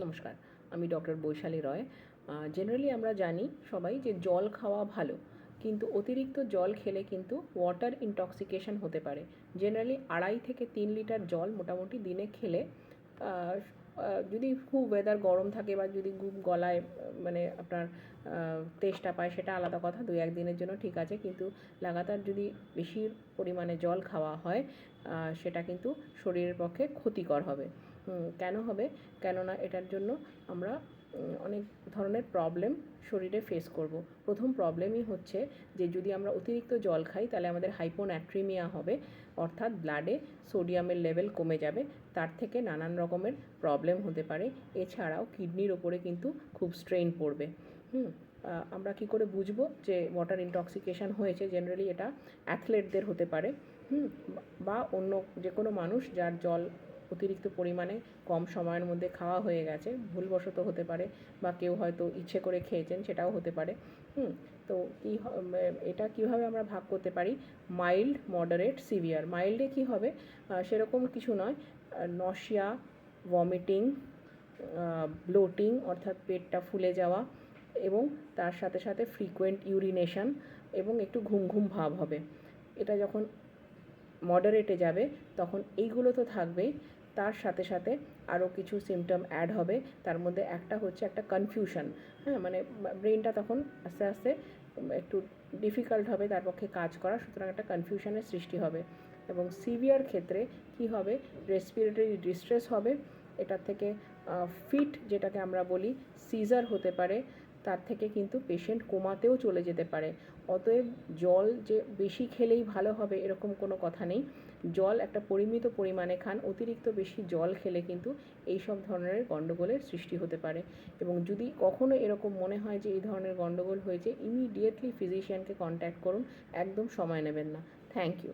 নমস্কার, আমি ডক্টর বৈশালী রয়। জেনারেলি আমরা জানি সবাই যে জল খাওয়া ভালো, কিন্তু অতিরিক্ত জল খেলে কিন্তু ওয়াটার ইনটক্সিকেশন হতে পারে। জেনারেলি আড়াই থেকে তিন লিটার জল মোটামুটি দিনে খেলে যদি খুব ওয়েদার গরম থাকে বা যদি খুব গলায় মানে আপনার তেষ্টা পায় সেটা আলাদা কথা দু এক দিনের জন্য ঠিক আছে, কিন্তু লাগাতার যদি বেশি পরিমাণে জল খাওয়া হয় সেটা কিন্তু শরীরের পক্ষে ক্ষতিকর হবে। কেন হবে? কেননা এটার জন্য আমরা অনেক ধরনের প্রবলেম শরীরে ফেস করব। প্রথম প্রবলেমই হচ্ছে যে, যদি আমরা অতিরিক্ত জল খাই, তাহলে আমাদের হাইপোন্যাট্রিমিয়া হবে। অর্থাৎ ব্লাডে সোডিয়ামের লেভেল কমে যাবে। তার থেকে নানান রকমের প্রবলেম হতে পারে। এছাড়াও কিডনির ওপরে কিন্তু খুব স্ট্রেন পড়বে। হুম আমরা কি করে বুঝব যে ওয়াটার ইনটক্সিকেশন হয়েছে? জেনারেলি এটা অ্যাথলেটদের হতে পারে। হুম, বা- অন্য যে কোনো মানুষ যার জল অতিরিক্ত পরিমাণে কম সময়ের মধ্যে খাওয়া হয়ে গেছে। ভুলবশত হতে পারে বা কেউ হয়তো ইচ্ছে করে খেয়েছেন, সেটাও হতে পারে। হুম, তো কী এটা কীভাবে আমরা ভাগ করতে পারি? Mild, moderate, severe. মাইল্ডে কী হবে? সেরকম কিছু নয়। নশিয়া, ভমিটিং ব্লোটিং, অর্থাৎ পেটটা ফুলে যাওয়া এবং তার সাথে সাথে ফ্রিকোয়েন্ট ইউরিনেশন এবং একটু ঘুম ঘুম ভাব হবে। এটা যখন মডারেটে যাবে, তখন এইগুলো তো থাকবেই। তার সাথে সাথে আরও কিছু সিমটম অ্যাড হবে। তার মধ্যে একটা হচ্ছে একটা কনফিউশন হ্যাঁ? মানে ব্রেনটা তখন আস্তে আস্তে একটু ডিফিকাল্ট হবে তার পক্ষে কাজ করা, সুতরাং একটা কনফিউশনের সৃষ্টি হবে। এবং সিভিয়ার ক্ষেত্রে কি হবে? রেসপিরেটরি ডিস্ট্রেস হবে। এটার থেকে ফিট যেটাকে আমরা বলি সিজার হতে পারে। তার থেকে কিন্তু পেশেন্ট কোমাতেও চলে যেতে পারে। অতএব জল যে বেশি খেলেই ভালো হবে এরকম কোনো কথা নেই। জল একটা পরিমিত পরিমাণে খান, অতিরিক্ত বেশি জল খেলে কিন্তু এই সব ধরনের গণ্ডগোলের সৃষ্টি হতে পারে। এবং যদি কখনো এরকম মনে হয় যে এই ধরনের গণ্ডগোল হয়েছে ইমিডিয়েটলি ফিজিশিয়ানকে কন্ট্যাক্ট করুন, একদম সময় নেবেন না। Thank you